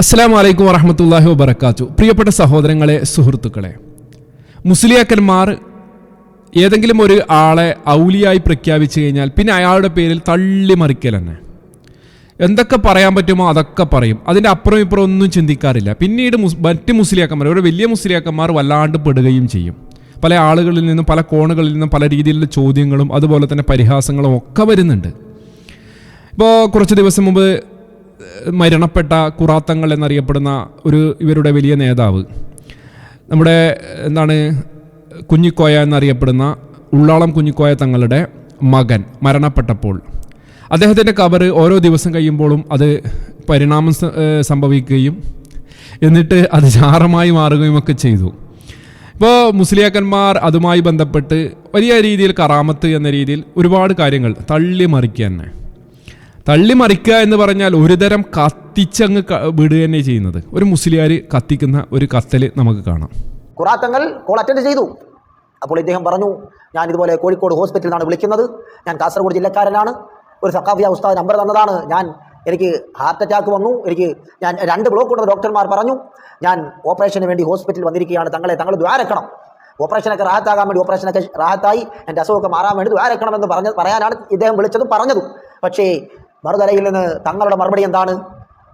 അസ്സാം വലൈക്കും വറഹമത്തല്ലാഹി വബർക്കാത്തു പ്രിയപ്പെട്ട സഹോദരങ്ങളെ സുഹൃത്തുക്കളെ മുസ്ലിയാക്കന്മാർ ഏതെങ്കിലും ഒരു ആളെ ഔലിയായി പ്രഖ്യാപിച്ചു കഴിഞ്ഞാൽ പിന്നെ അയാളുടെ പേരിൽ തള്ളി മറിക്കൽ തന്നെ. എന്തൊക്കെ പറയാൻ പറ്റുമോ അതൊക്കെ പറയും. അതിന്റെ അപ്പുറം ഇപ്പുറം ഒന്നും ചിന്തിക്കാറില്ല. പിന്നീട് മറ്റ് മുസ്ലിയാക്കന്മാർ ഒരു വലിയ മുസ്ലിയാക്കന്മാർ വല്ലാണ്ട് പെടുകയും ചെയ്യും. പല ആളുകളിൽ നിന്നും പല കോണുകളിൽ നിന്നും പല രീതിയിലുള്ള ചോദ്യങ്ങളും അതുപോലെ തന്നെ പരിഹാസങ്ങളും ഒക്കെ വരുന്നുണ്ട്. ഇപ്പോൾ കുറച്ച് ദിവസം മുമ്പ് മരണപ്പെട്ട കുറാത്തങ്ങൾ എന്നറിയപ്പെടുന്ന ഒരു ഇവരുടെ വലിയ നേതാവ്. നമ്മുടെ എന്താണ് കുഞ്ഞിക്കോയ എന്നറിയപ്പെടുന്ന ഉള്ളാളം കുഞ്ഞിക്കോയ തങ്ങളുടെ മകൻ മരണപ്പെട്ടപ്പോൾ. അദ്ദേഹത്തിന്റെ കബർ ഓരോ ദിവസം കഴിയുമ്പോഴും അത് പരിണാമം സംഭവിക്കുകയും എന്നിട്ട് അത് ചാറമായി മാറുകയും ഒക്കെ ചെയ്തു. ഇപ്പോൾ മുസ്ലിയാക്കന്മാർ അതുമായി ബന്ധപ്പെട്ട് വലിയ രീതിയിൽ കറാമത്ത് എന്ന രീതിയിൽ ഒരുപാട് കാര്യങ്ങൾ തള്ളി മറിക്കുക തന്നെ. തള്ളി മറിക്കുക എന്ന് പറഞ്ഞാൽ ഒരുതരം കത്തിച്ചങ്ങ് വിടുക തന്നെ ചെയ്യുന്നത്. ഒരു മുസ്ലിയാർ കത്തിക്കുന്ന ഒരു കത്തൽ നമുക്ക് കാണാം. കുറാത്തങ്ങൾ കോൾ അറ്റൻഡ് ചെയ്തു. അപ്പോൾ ഇദ്ദേഹം പറഞ്ഞു ഞാൻ ഇതുപോലെ കോഴിക്കോട് ഹോസ്പിറ്റലിൽ നിന്നാണ് വിളിക്കുന്നത്. ഞാൻ കാസർഗോഡ് ജില്ലക്കാരനാണ്. ഒരു സക്കാഫിയ ഉസ്താദ് നമ്പർ തന്നതാണ്. ഞാൻ എനിക്ക് ഹാർട്ട് അറ്റാക്ക് വന്നു. എനിക്ക് ഞാൻ രണ്ട് ബ്ലോക്ക് ഉണ്ടെന്ന് ഡോക്ടർമാർ പറഞ്ഞു ഞാൻ ഓപ്പറേഷന് വേണ്ടി ഹോസ്പിറ്റലിൽ വന്നിരിക്കുകയാണ്. തങ്ങളെ തങ്ങൾ ദ്വാരക്കണം. ഓപ്പറേഷനൊക്കെ റാഹത്താകാൻ വേണ്ടി ഓപ്പറേഷനൊക്കെ റാഹത്തായി എന്റെ അസുഖമൊക്കെ മാറാൻ വേണ്ടി ദ്വാരക്കണം എന്ന് പറഞ്ഞ് പറയാനാണ് ഇദ്ദേഹം വിളിച്ചതും പറഞ്ഞതും. പക്ഷേ മറുതലയിൽ നിന്ന് തങ്ങളുടെ മറുപടി എന്താണ്?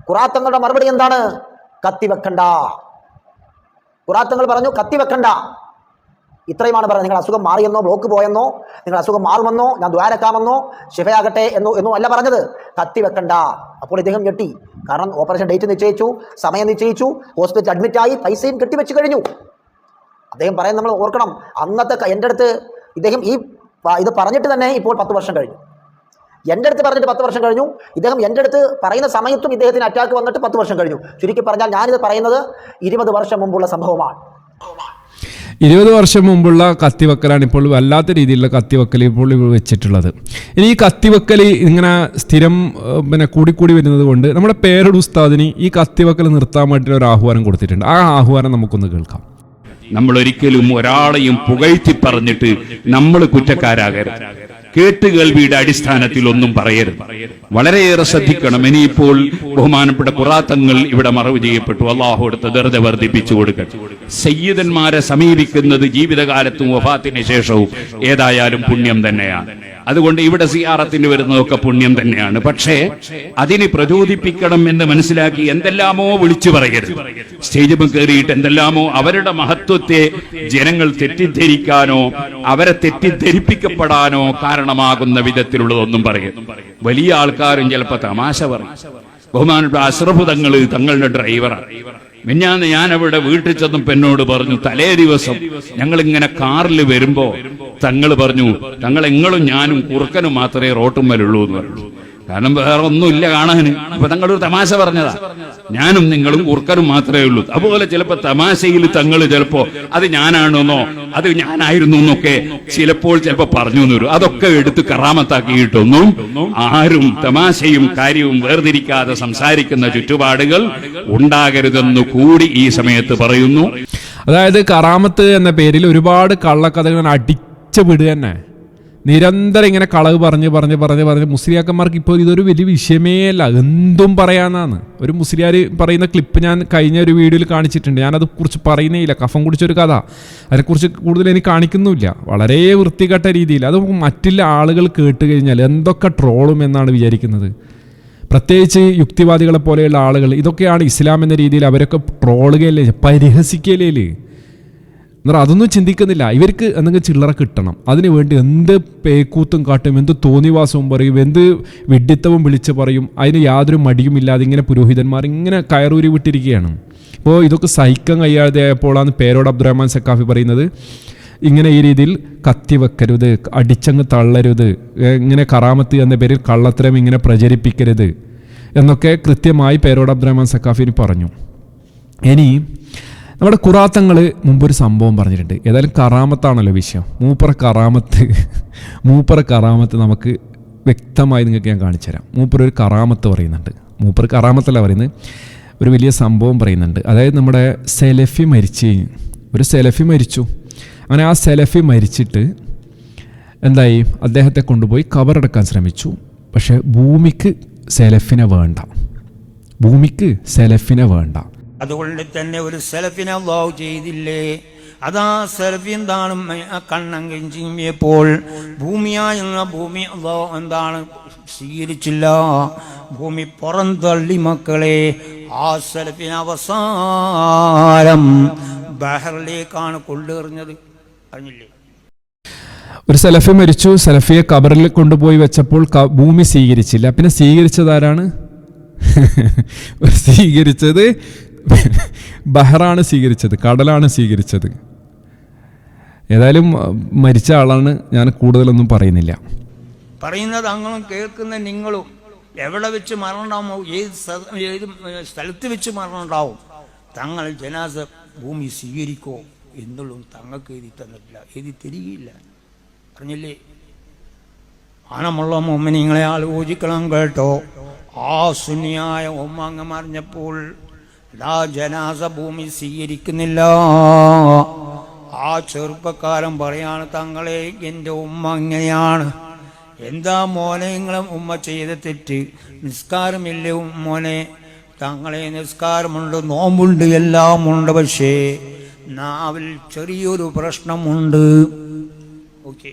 കുറാത്തങ്ങളുടെ മറുപടി എന്താണ്? കത്തി വെക്കണ്ട കുറാത്തങ്ങൾ പറഞ്ഞു കത്തി വെക്കണ്ട ഇത്രയുമാണ് പറഞ്ഞത്. നിങ്ങൾ അസുഖം മാറിയെന്നോ ബ്ലോക്ക് പോയെന്നോ നിങ്ങൾ അസുഖം മാറുമെന്നോ ഞാൻ ദ്വാരക്കാമെന്നോ ശിവയാകട്ടെ എന്നോ എന്നോ അല്ല പറഞ്ഞത്. കത്തി വെക്കണ്ട അപ്പോൾ ഇദ്ദേഹം ഞെട്ടി. കാരണം ഓപ്പറേഷൻ ഡേറ്റ് നിശ്ചയിച്ചു സമയം നിശ്ചയിച്ചു ഹോസ്പിറ്റൽ അഡ്മിറ്റായി പൈസയും കെട്ടിവെച്ച് കഴിഞ്ഞു. അദ്ദേഹം പറയാൻ നമ്മൾ ഓർക്കണം. അന്നത്തെ എന്റെ അടുത്ത് ഇദ്ദേഹം ഈ ഇത് പറഞ്ഞിട്ട് തന്നെ ഇപ്പോൾ പത്ത് വർഷം കഴിഞ്ഞു. എന്റെ അടുത്ത് പറഞ്ഞിട്ട് പത്ത് വർഷം കഴിഞ്ഞു. ഇദ്ദേഹം എന്റെ അടുത്ത് പറയുന്ന സമയത്തും ഇദ്ദേഹത്തിന് അറ്റാക്ക് വന്നിട്ട് പത്ത് വർഷം കഴിഞ്ഞു. ചുരുക്കി പറഞ്ഞാൽ ഞാനിത് പറയുന്നത് ഇരുപത് വർഷം മുമ്പുള്ള സംഭവമാണ്. ഇരുപത് വർഷം മുമ്പുള്ള കത്തിവെക്കലാണ് ഇപ്പോൾ വല്ലാത്ത രീതിയിലുള്ള കത്തിവെക്കൽ ഇപ്പോൾ വെച്ചിട്ടുള്ളത്. ഇനി ഈ കത്തിവെക്കൽ ഇങ്ങനെ സ്ഥിരം പിന്നെ കൂടിക്കൂടി വരുന്നത് കൊണ്ട് നമ്മുടെ പേരുടെ ഉസ്താദിന് ഈ കത്തിവെക്കൽ നിർത്താൻ വേണ്ടിയിട്ട് ഒരു ആഹ്വാനം കൊടുത്തിട്ടുണ്ട്. ആ ആഹ്വാനം നമുക്കൊന്ന് കേൾക്കാം. നമ്മൾ ഒരിക്കലും ഒരാളെയും പുകഴ്ത്തി പറഞ്ഞിട്ട് നമ്മൾ കുറ്റക്കാരാകരുത്. കേട്ടുകേൾവിയുടെ അടിസ്ഥാനത്തിൽ ഒന്നും പറയരുത്. വളരെയേറെ ശ്രദ്ധിക്കണം. ഇനിയിപ്പോൾ ബഹുമാനപ്പെട്ട പുറാത്തങ്ങൾ ഇവിടെ മറവ് ചെയ്യപ്പെട്ടു. അള്ളാഹു എടുത്ത് ദർജ വർദ്ധിപ്പിച്ചു കൊടുക്കട്ടെ സയ്യിദന്മാരെ സമീപിക്കുന്നത് ജീവിതകാലത്തും വഫാത്തിന് ശേഷവും ഏതായാലും പുണ്യം തന്നെയാണ്. അതുകൊണ്ട് ഇവിടെ സിയാറത്തിന് വരുന്നതൊക്കെ പുണ്യം തന്നെയാണ്. പക്ഷേ അതിനെ പ്രചോദിപ്പിക്കണം എന്ന് മനസ്സിലാക്കി എന്തെല്ലാമോ വിളിച്ചു പറയരുത്. സ്റ്റേജിൽ കയറിയിട്ട് എന്തെല്ലാമോ അവരുടെ മഹത്വത്തെ ജനങ്ങൾ തെറ്റിദ്ധരിക്കാനോ അവരെ തെറ്റിദ്ധരിപ്പിക്കപ്പെടാനോ കാരണമാകുന്ന വിധത്തിലുള്ളതൊന്നും പറയും വലിയ ആൾക്കാരും ചിലപ്പോ തമാശ പറയും. ബഹുമാനപ്പെട്ട അശ്രഭുതങ്ങൾ തങ്ങൾ തങ്ങളുടെ ഡ്രൈവറാണ് മിഞ്ഞാന്ന് ഞാൻ അവിടെ വീട്ടിൽ ചെന്നപ്പോ എന്നോട് പറഞ്ഞു തലേ ദിവസം ഞങ്ങൾ ഇങ്ങനെ കാറിൽ വരുമ്പോ തങ്ങൾ പറഞ്ഞു തങ്ങൾ എങ്ങളും ഞാനും കുറുക്കനും മാത്രമേ റോട്ടുമ്മലുള്ളൂ എന്ന് പറഞ്ഞു. കാരണം വേറെ ഒന്നുമില്ല കാണാന്. അപ്പൊ തങ്ങളൊരു തമാശ പറഞ്ഞതാ. ഞാനും നിങ്ങളും കുർക്കനും മാത്രമേ ഉള്ളൂ. അതുപോലെ ചിലപ്പോ തമാശയിൽ തങ്ങൾ ചിലപ്പോ അത് ഞാനാണെന്നോ അത് ഞാനായിരുന്നു എന്നൊക്കെ ചിലപ്പോൾ ചിലപ്പോ പറഞ്ഞു തരും അതൊക്കെ എടുത്ത് കറാമത്താക്കിയിട്ടൊന്നും ആരും തമാശയും കാര്യവും വേർതിരിക്കാതെ സംസാരിക്കുന്ന ചുറ്റുപാടുകൾ ഉണ്ടാകരുതെന്ന് കൂടി ഈ സമയത്ത് പറയുന്നു. അതായത് കറാമത്ത് എന്ന പേരിൽ ഒരുപാട് കള്ളക്കഥകൾ അടിച്ചു വിടുക തന്നെ നിരന്തരം ഇങ്ങനെ കളവ് പറഞ്ഞ് പറഞ്ഞ് പറഞ്ഞ് പറഞ്ഞ് മുസ്ലിയാക്കന്മാർക്ക് ഇപ്പോൾ ഇതൊരു വലിയ വിഷയമേ അല്ല. എന്തും പറയാനാണ് ഒരു മുസ്ലിയാർ പറയുന്ന ക്ലിപ്പ് ഞാൻ കഴിഞ്ഞ ഒരു വീഡിയോയിൽ കാണിച്ചിട്ടുണ്ട്. ഞാനത് കുറിച്ച് പറയുന്നേ ഇല്ല. കഫം കുടിച്ചൊരു കഥ. അതിനെക്കുറിച്ച് കൂടുതൽ എനിക്ക് കാണിക്കുന്നുമില്ല. വളരെ വൃത്തികെട്ട രീതിയിൽ. അത് മറ്റുള്ള ആളുകൾ കേട്ട് കഴിഞ്ഞാൽ എന്തൊക്കെ ട്രോളും എന്നാണ് വിചാരിക്കുന്നത്. പ്രത്യേകിച്ച് യുക്തിവാദികളെ പോലെയുള്ള ആളുകൾ. ഇതൊക്കെയാണ് ഇസ്ലാം എന്ന രീതിയിൽ അവരൊക്കെ ട്രോളുകയല്ലേ പരിഹസിക്കലേ എന്നാൽ അതൊന്നും ചിന്തിക്കുന്നില്ല. ഇവർക്ക് എന്തെങ്കിലും ചില്ലറ കിട്ടണം. അതിനു വേണ്ടി എന്ത് പേക്കൂത്തും കാട്ടും എന്ത് തോന്നിവാസവും പറയും എന്ത് വിഡിത്തവും വിളിച്ച് പറയും അതിന് യാതൊരു മടിയുമില്ലാതെ ഇങ്ങനെ പുരോഹിതന്മാർ ഇങ്ങനെ കയറൂരി വിട്ടിരിക്കുകയാണ്. ഇപ്പോൾ ഇതൊക്കെ സഹിക്കാൻ കഴിയാതെ ആയപ്പോഴാണ് പേരോട് അബ്ദുറഹ്മാൻ സക്കാഫി പറയുന്നത് ഇങ്ങനെ ഈ രീതിയിൽ കത്തി വെക്കരുത് അടിച്ചങ്ങ് തള്ളരുത് ഇങ്ങനെ കറാമത്ത് എന്ന പേരിൽ കള്ളത്തരം ഇങ്ങനെ പ്രചരിപ്പിക്കരുത് എന്നൊക്കെ കൃത്യമായി പേരോട് അബ്ദുറഹ്മാൻ സക്കാഫിന് പറഞ്ഞു. ഇനി നമ്മുടെ കുറാത്തങ്ങൾ മുമ്പൊരു സംഭവം പറഞ്ഞിട്ടുണ്ട്. ഏതായാലും കറാമത്താണല്ലോ വിഷയം. മൂപ്പറ കറാമത്ത് മൂപ്പറ കറാമത്ത് നമുക്ക് വ്യക്തമായി നിങ്ങൾക്ക് ഞാൻ കാണിച്ചു തരാം. മൂപ്പർ ഒരു കറാമത്ത് പറയുന്നുണ്ട്. മൂപ്പർ കറാമത്തല്ല പറയുന്നത് ഒരു വലിയ സംഭവം പറയുന്നുണ്ട്. അതായത് നമ്മുടെ സെലഫി മരിച്ചു കഴിഞ്ഞു. ഒരു സെലഫി മരിച്ചു. അങ്ങനെ ആ സെലഫി മരിച്ചിട്ട് എന്തായി? അദ്ദേഹത്തെ കൊണ്ടുപോയി കവറടക്കാൻ ശ്രമിച്ചു. പക്ഷേ ഭൂമിക്ക് സെലഫിനെ വേണ്ട. ഭൂമിക്ക് സെലഫിനെ വേണ്ട. അതുകൊണ്ട് തന്നെ ഒരു സെലഫിനെ അള്ളാഹു ചെയ്തില്ലേ? അതാ സെൽഫി എന്താണ് ചിമ്മിയപ്പോൾ ഭൂമിയായെന്ന ഭൂമി അള്ളാഹു എന്താണ് സ്വീകരിച്ചില്ല. ഭൂമി പുറന്തള്ളി മക്കളെ ആ സെൽഫിന് അവസാനം ബഹറിലേക്കാണ് കൊണ്ടെറിഞ്ഞത്. അറിഞ്ഞില്ലേ ഒരു സെലഫി മരിച്ചു സെലഫിയെ കബറിൽ കൊണ്ടുപോയി വെച്ചപ്പോൾ ഭൂമി സ്വീകരിച്ചില്ല. പിന്നെ സ്വീകരിച്ചതാരാണ് സ്വീകരിച്ചത് ബഹറാണ് സ്വീകരിച്ചത് കടലാണ് സ്വീകരിച്ചത്. ഏതായാലും മരിച്ച ആളാണ് ഞാൻ കൂടുതലൊന്നും പറയുന്നില്ല. പറയുന്നത് അങ്ങളും കേൾക്കുന്ന നിങ്ങളും. എവിടെ വെച്ച് മരണമോ ഏത് ഏത് സ്ഥലത്ത് വെച്ച് മരണമുണ്ടാവും തങ്ങൾ ജനാസ ഭൂമി സ്വീകരിക്കോ എന്നുള്ളതും തങ്ങൾക്ക് എഴുതി തന്നിട്ടില്ല എഴുതി തരികയില്ല. പറഞ്ഞില്ലേ? പണമുള്ള മോമിനിങ്ങളെ ആലോചിക്കണം കേട്ടോ. ആ സുന്നിയായ അങ്ങ് മറിഞ്ഞപ്പോൾ ആ ജനാസ ഭൂമി സ്വീകരിക്കുന്നില്ല. ആ ചെറുപ്പക്കാരൻ പറയാണ് തങ്ങളെ എന്റെ ഉമ്മ അങ്ങനെയാണ് എന്താ മോനെ ഉമ്മ ചെയ്ത തെറ്റ്? നിസ്കാരമില്ലേ മോനെ? തങ്ങളെ നിസ്കാരമുണ്ട് നോമ്പുണ്ട് എല്ലാം ഉണ്ട് പക്ഷേ നാവിൽ ചെറിയൊരു പ്രശ്നമുണ്ട്. ഓക്കെ.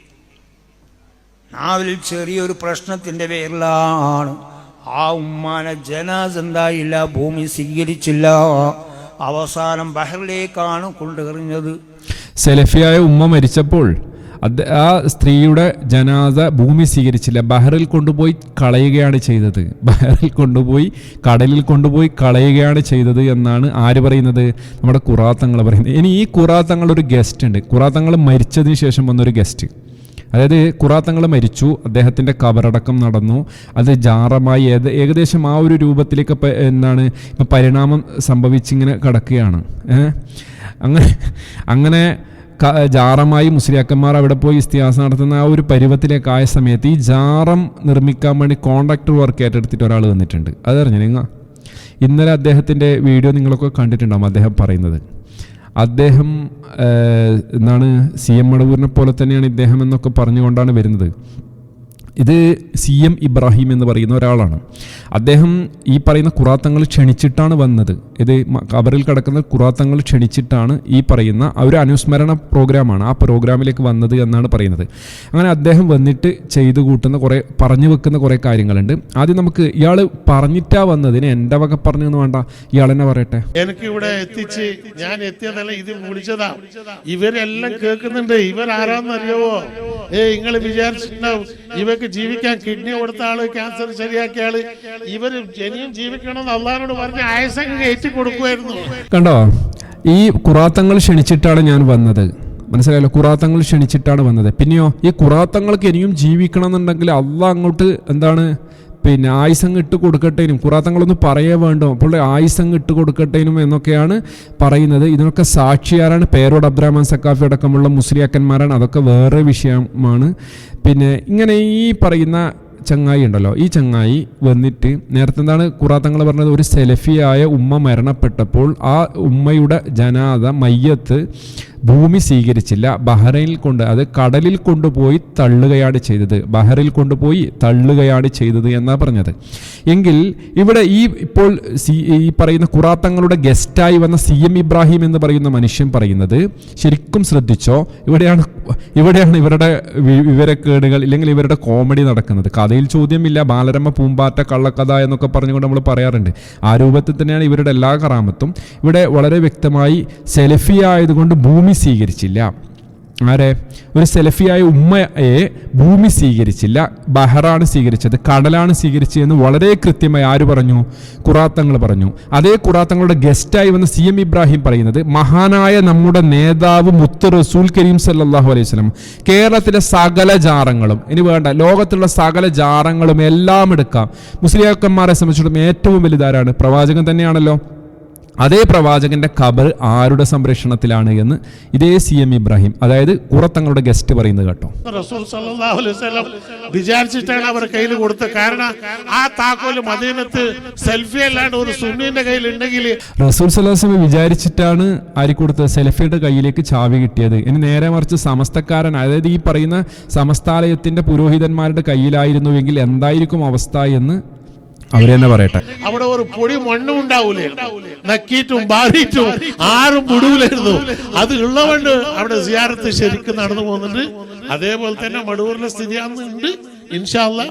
നാവിൽ ചെറിയൊരു പ്രശ്നത്തിന്റെ പേരിലാണ് ആ ഉമ്മാനെ ജനാസ് എന്തായില്ല ഭൂമി സ്വീകരിച്ചില്ല. അവസാനം ബഹറിലേക്കാണ് കൊണ്ടെറിഞ്ഞത് സെലഫിയായ ഉമ്മ മരിച്ചപ്പോൾ ആ സ്ത്രീയുടെ ജനാസ ഭൂമി സ്വീകരിച്ചില്ല. ബഹറിൽ കൊണ്ടുപോയി കളയുകയാണ് ചെയ്തത്. ബഹറിൽ കൊണ്ടുപോയി കടലിൽ കൊണ്ടുപോയി കളയുകയാണ് ചെയ്തത് എന്നാണ് ആര് പറയുന്നത്? നമ്മുടെ കുറാത്തങ്ങൾ പറയുന്നത്. ഇനി ഈ കുറാത്തങ്ങൾ ഒരു ഗസ്റ്റ് ഉണ്ട്. കുറാത്തങ്ങൾ മരിച്ചതിന് ശേഷം വന്നൊരു ഗസ്റ്റ് അതായത് കുറാത്തങ്ങൾ മരിച്ചു അദ്ദേഹത്തിന്റെ കബറടക്കം നടന്നു. അത് ജാറമായി ഏത് ഏകദേശം ആ ഒരു രൂപത്തിലേക്ക് എന്താണ് ഇപ്പം പരിണാമം സംഭവിച്ചിങ്ങനെ കിടക്കുകയാണ്. അങ്ങനെ അങ്ങനെ ജാറമായി മുസ്ലിയാക്കന്മാർ അവിടെ പോയി ഇസ്തിഹാസം നടത്തുന്ന ആ ഒരു പരുവത്തിലേക്കായ സമയത്ത് ഈ ജാറം നിർമ്മിക്കാൻ വേണ്ടി കോൺട്രാക്ടർ വർക്ക് ഏറ്റെടുത്തിട്ട് ഒരാൾ വന്നിട്ടുണ്ട്. അതറിഞ്ഞു നിങ്ങൾ ഇന്നലെ അദ്ദേഹത്തിന്റെ വീഡിയോ നിങ്ങളൊക്കെ കണ്ടിട്ടുണ്ടാവും അദ്ദേഹം പറയുന്നത്. അദ്ദേഹം എന്താണ് സി എം മടവൂരിനെ പോലെ തന്നെയാണ് ഇദ്ദേഹം എന്നൊക്കെ പറഞ്ഞുകൊണ്ടാണ് വരുന്നത്. ഇത് സി എം ഇബ്രാഹിം എന്ന് പറയുന്ന ഒരാളാണ്. അദ്ദേഹം ഈ പറയുന്ന കുറാത്തങ്ങൾ ക്ഷണിച്ചിട്ടാണ് വന്നത്. ഇത് കബറിൽ കിടക്കുന്ന കുറാത്തങ്ങൾ ക്ഷണിച്ചിട്ടാണ് ഈ പറയുന്ന ഒരു അനുസ്മരണ പ്രോഗ്രാമാണ് ആ പ്രോഗ്രാമിലേക്ക് വന്നത് എന്നാണ് പറയുന്നത്. അങ്ങനെ അദ്ദേഹം വന്നിട്ട് ചെയ്തു കൂട്ടുന്ന കുറേ പറഞ്ഞു വെക്കുന്ന കുറേ കാര്യങ്ങളുണ്ട്. ആദ്യം നമുക്ക് ഇയാൾ പറഞ്ഞിട്ടാ വന്നതിന് എന്റെ വക പറഞ്ഞു എന്ന് വേണ്ട. ഇയാൾ തന്നെ പറയട്ടെ. എനിക്ക് ഇവിടെ എത്തിച്ച് ഞാൻ എത്തിയതല്ല ഇത് വിളിച്ചതാ. ഇവരെല്ലാം കേൾക്കുന്നുണ്ട്. ഇവരാരാന്നറിയാവോ? ഏ നിങ്ങൾ വിചാരിച്ചിട്ടുണ്ടാവും ഇവക്ക് ജീവിക്കാൻ കിഡ്നി കൊടുത്ത ആൾ ക്യാൻസർ ശരിയാക്കിയ ആൾ. ഇവർ ജനിയും ജീവിക്കണം അള്ളഹാനോട് പറഞ്ഞ് ആയസങ്ങ് കയറ്റി കൊടുക്കുമായിരുന്നു കണ്ടോ? ഈ കുറാത്തങ്ങൾ ക്ഷണിച്ചിട്ടാണ് ഞാൻ വന്നത്. മനസ്സിലായല്ലോ? കുറാത്തങ്ങൾ ക്ഷണിച്ചിട്ടാണ് വന്നത്. പിന്നെയോ ഈ കുറാത്തങ്ങൾക്ക് ഇനിയും ജീവിക്കണം എന്നുണ്ടെങ്കിൽ അള്ള അങ്ങോട്ട് എന്താണ് പിന്നെ ആയുസങ്ങ് ഇട്ട് കൊടുക്കട്ടേനും. കുറാത്തങ്ങളൊന്നും പറയേ വേണ്ടോ? അപ്പോൾ ആയുസങ്ങ് ഇട്ട് കൊടുക്കട്ടേനും എന്നൊക്കെയാണ് പറയുന്നത്. ഇതിനൊക്കെ സാക്ഷിയാരാണ്? പേരോട് അബ്രാഹ്മാൻ സക്കാഫി അടക്കമുള്ള മുസ്ലിയാക്കന്മാരാണ് അതൊക്കെ വേറെ വിഷയമാണ്. പിന്നെ ഇങ്ങനെ ഈ പറയുന്ന ചങ്ങായി ഉണ്ടല്ലോ. ഈ ചങ്ങായി വന്നിട്ട് നേരത്തെ എന്താണ് കുറാത്തങ്ങൾ പറഞ്ഞത്? ഒരു സെലഫിയായ ഉമ്മ മരണപ്പെട്ടപ്പോൾ ആ ഉമ്മയുടെ ജനാത മയ്യത്ത് ഭൂമി സ്വീകരിച്ചില്ല. ബഹ്റൈനിൽ കൊണ്ട് അത് കടലിൽ കൊണ്ടുപോയി തള്ളുകയാണ് ചെയ്തത്. ബഹ്റൈൽ കൊണ്ടുപോയി തള്ളുകയാണ് ചെയ്തത് എന്നാണ് പറഞ്ഞത്. എങ്കിൽ ഇവിടെ ഈ ഇപ്പോൾ ഈ പറയുന്ന കുറാത്തങ്ങളുടെ ഗസ്റ്റായി വന്ന സി എം ഇബ്രാഹിം എന്ന് പറയുന്ന മനുഷ്യൻ പറയുന്നത് ശരിക്കും ശ്രദ്ധിച്ചോ? ഇവിടെയാണ് ഇവിടെയാണ് ഇവരുടെ വിവരക്കേടുകൾ ഇല്ലെങ്കിൽ ഇവരുടെ കോമഡി നടക്കുന്നത്. കഥയിൽ ചോദ്യമില്ല. ബാലരമ പൂമ്പാറ്റ കള്ളക്കഥ എന്നൊക്കെ പറഞ്ഞുകൊണ്ട് നമ്മൾ പറയാറുണ്ട്. ആ രൂപത്തിൽ തന്നെയാണ് ഇവരുടെ എല്ലാ കറാമത്തും. ഇവിടെ വളരെ വ്യക്തമായി സെലഫി ആയതുകൊണ്ട് ഭൂമി സ്വീകരിച്ചില്ല. ആരെ? ഒരു സെലഫിയായ ഉമ്മയെ ഭൂമി സ്വീകരിച്ചില്ല. ബഹറാണ് സ്വീകരിച്ചത് കടലാണ് സ്വീകരിച്ചതെന്ന് വളരെ കൃത്യമായി ആര് പറഞ്ഞു? കുറാത്തങ്ങൾ പറഞ്ഞു. അതേ കുറാത്തങ്ങളുടെ ഗസ്റ്റായി വന്ന സി എം ഇബ്രാഹിം പറയുന്നത് മഹാനായ നമ്മുടെ നേതാവ് മുത്ത് റസൂൽ കരീം സല്ലാഹു അലൈഹി വസല്ലം കേരളത്തിലെ സകല ജാറങ്ങളും ഇനി വേണ്ട ലോകത്തുള്ള സകല ജാറങ്ങളും എല്ലാം എടുക്കാം. മുസ്ലിയാക്കന്മാരെ സംബന്ധിച്ചിടത്തോളം ഏറ്റവും വലുതാരാണ്? പ്രവാചകൻ തന്നെയാണല്ലോ. അതേ പ്രവാചകന്റെ ഖബർ ആരുടെ സംരക്ഷണത്തിലാണ് എന്ന് ഇതേ സി എം ഇബ്രാഹിം അതായത് കുറത്തങ്ങളുടെ ഗസ്റ്റ് പറയുന്നത് കേട്ടോ. റസൂൽ സല്ലല്ലാഹു അലൈഹി വസല്ലം വിചാരിച്ചിട്ടാണ് അവർ കയ്യിൽ കൊടുത്തത്. കാരണം ആ താക്കോൽ മദീനത്ത് സെൽഫി അല്ലാണ്ട് ഒരു സുന്നീന്റെ കയ്യിൽ ഉണ്ടെങ്കിൽ റസൂൽ സല്ലാസ്ലമി വിചാരിച്ചിട്ടാണ് ആരി കൊടുത്തത്? സെൽഫിയുടെ കയ്യിലേക്ക് ചാവി കിട്ടിയത്. ഇനി നേരെ മറിച്ച് സമസ്തക്കാരൻ അതായത് ഈ പറയുന്ന സമസ്താലയത്തിന്റെ പുരോഹിതന്മാരുടെ കയ്യിലായിരുന്നുവെങ്കിൽ എന്തായിരിക്കും അവസ്ഥ എന്ന് അവർ തന്നെ പറയട്ടെ. അവിടെ ഒരു പൊടി മണ്ണും ഉണ്ടാവൂലേ നക്കിയിട്ടും ബാധിയിട്ടും ആരും വിടൂലായിരുന്നു. അത് ഉള്ളവണ്ട് അവിടെ സിയാറത്ത് ശരിക്കും നടന്നു പോകുന്നുണ്ട്. അതേപോലെ തന്നെ മടൂരിലെ സ്ഥിതി അന്നുണ്ട് ഇൻഷാല്ല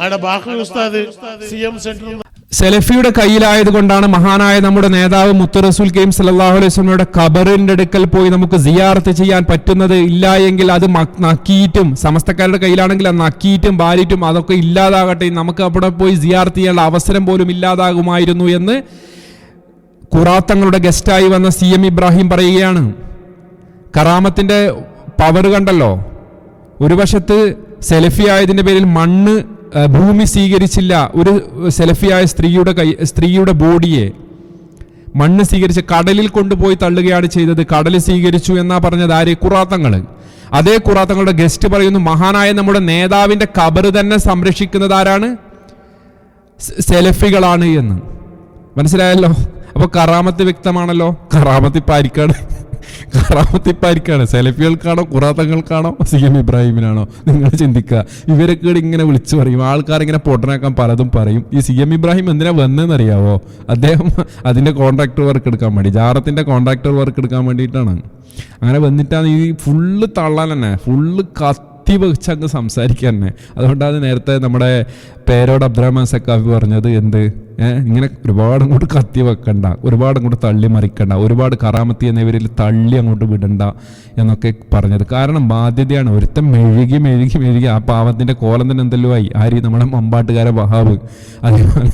അവിടെ ബാഹു ഉസ്താദ് സി എം സെന്ററിൽ സെലഫിയുടെ കയ്യിലായത് കൊണ്ടാണ് മഹാനായ നമ്മുടെ നേതാവ് മുത്തു റസൂൽ സല്ലല്ലാഹു അലൈഹി സ്വലമയുടെ ഖബറിന്റെ അടുക്കൽ പോയി നമുക്ക് സിയാറത്ത് ചെയ്യാൻ പറ്റുന്നത് ഇല്ല എങ്കിൽ അത് നക്കിയിട്ടും സമസ്തക്കാരുടെ കയ്യിലാണെങ്കിൽ അത് നക്കിയിട്ടും ബാലിറ്റും അതൊക്കെ ഇല്ലാതാകട്ടെ. നമുക്ക് അവിടെ പോയി സിയാറത്ത് ചെയ്യാനുള്ള അവസരം പോലും ഇല്ലാതാകുമായിരുന്നു എന്ന് ഖുറാത്തങ്ങളുടെ ഗസ്റ്റായി വന്ന സി എം ഇബ്രാഹിം പറയുകയാണ്. കറാമത്തിന്റെ പവർ കണ്ടല്ലോ. ഒരു വശത്ത് സെലഫി പേരിൽ മണ്ണ് ഭൂമി സ്വീകരിച്ചില്ല. ഒരു സെലഫിയായ സ്ത്രീയുടെ കൈ സ്ത്രീയുടെ ബോഡിയെ മണ്ണ് സ്വീകരിച്ച് കടലിൽ കൊണ്ടുപോയി തള്ളുകയാണ് ചെയ്തത്. കടൽ സ്വീകരിച്ചു എന്നാ പറഞ്ഞത് ആര്? കുറാത്തങ്ങൾ അതേ കുറാത്തങ്ങളുടെ ഗസ്റ്റ് പറയുന്നു മഹാനായ നമ്മുടെ നേതാവിന്റെ കബറ് തന്നെ സംരക്ഷിക്കുന്നത് ആരാണ്? സെലഫികളാണ് എന്ന്. മനസ്സിലായല്ലോ? അപ്പൊ കറാമത്ത് വ്യക്തമാണല്ലോ? കറാമത്ത് ഇപ്പൊ ആർക്കാണ്? ആർക്കാണ് സെലഫികൾക്കാണോ കുറാത്തങ്ങൾക്കാണോ സി എം ഇബ്രാഹിമിനാണോ? നിങ്ങൾ ചിന്തിക്കുക. ഇവരൊക്കെ ഇങ്ങനെ വിളിച്ചു പറയും. ആൾക്കാരിങ്ങനെ പൊട്ടനാക്കാൻ പലതും പറയും. ഈ സി എം ഇബ്രാഹിം എന്തിനാ വന്നതെന്ന് അറിയാവോ അദ്ദേഹം അതിന്റെ കോൺട്രാക്ടർ വർക്ക് എടുക്കാൻ വേണ്ടി ജാറത്തിന്റെ കോൺട്രാക്ടർ വർക്ക് എടുക്കാൻ വേണ്ടിയിട്ടാണ്. അങ്ങനെ വന്നിട്ടാണ് ഈ ഫുള്ള് തള്ളാൻ തന്നെ. ഫുള്ള് കത്തി വെച്ച് സംസാരിക്കാൻ തന്നെ. അതുകൊണ്ടാണ് നേരത്തെ നമ്മുടെ പേരോട് അബ്ദുറഹ്മാൻ സക്കാഫി പറഞ്ഞത് എന്ത്? ഇങ്ങനെ ഒരുപാട് അങ്ങോട്ട് കത്തി വെക്കണ്ട ഒരുപാട് അങ്ങോട്ട് തള്ളി മറിക്കണ്ട ഒരുപാട് കറാമത്തി എന്നിവരിൽ തള്ളി അങ്ങോട്ട് വിടണ്ട എന്നൊക്കെ പറഞ്ഞത്. കാരണം ബാധ്യതയാണ്. ഒരുത്തൻ മെഴുകി മെഴുകി മെഴുകി ആ പാവത്തിന്റെ കോലം തന്നെ എന്തെല്ലോ ആയി ആര് നമ്മുടെ മമ്പാട്ടുകാരെ വഹാബ്. അതേപോലെ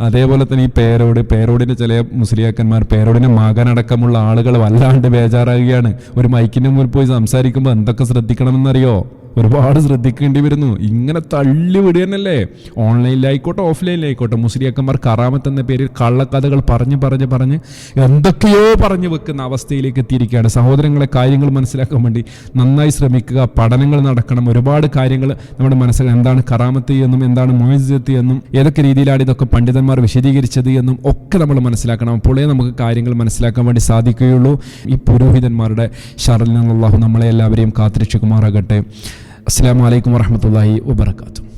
അതേപോലെ തന്നെ ഈ പേരോട് പേരോടിന്റെ ചില മുസ്ലിയാക്കന്മാർ പേരോടിന്റെ മകനടക്കമുള്ള ആളുകൾ വല്ലാണ്ട് ബേജാറാകുകയാണ്. ഒരു മൈക്കിന്റെ മുന്നിൽ പോയി സംസാരിക്കുമ്പോൾ എന്തൊക്കെ ശ്രദ്ധിക്കണമെന്നറിയോ? ഒരുപാട് ശ്രദ്ധിക്കേണ്ടി വരുന്നു. ഇങ്ങനെ തള്ളി വിടുക തന്നെയല്ലേ ഓൺലൈനിലായിക്കോട്ടെ ഓഫ്ലൈനിലായിക്കോട്ടെ മുസ്ലിയാക്കന്മാർ കറാമത്ത് എന്ന പേരിൽ കള്ളക്കഥകൾ പറഞ്ഞ് പറഞ്ഞ് പറഞ്ഞ് എന്തൊക്കെയോ പറഞ്ഞു വെക്കുന്ന അവസ്ഥയിലേക്ക് എത്തിയിരിക്കുകയാണ്. സഹോദരങ്ങളെ കാര്യങ്ങൾ മനസ്സിലാക്കാൻ വേണ്ടി നന്നായി ശ്രമിക്കുക. പഠനങ്ങൾ നടക്കണം. ഒരുപാട് കാര്യങ്ങൾ നമ്മുടെ മനസ്സിൽ എന്താണ് കറാമത്ത് എന്നും എന്താണ് മോയിസത്ത് എന്നും ഏതൊക്കെ രീതിയിലാണ് ഇതൊക്കെ പണ്ഡിതന്മാർ വിശദീകരിച്ചത് എന്നും ഒക്കെ നമ്മൾ മനസ്സിലാക്കണം. അപ്പോഴേ നമുക്ക് കാര്യങ്ങൾ മനസ്സിലാക്കാൻ വേണ്ടി സാധിക്കുകയുള്ളൂ. ഈ പുരോഹിതന്മാരുടെ ഷറിൽ നിന്നുള്ള അള്ളാഹു നമ്മളെ എല്ലാവരെയും കാത്തിരക്ഷിക്കുമാറാകട്ടെ. അസ്സാം വലൈക്കും വാഹമത്തല്ലാഹി വാബർക്കാത്തു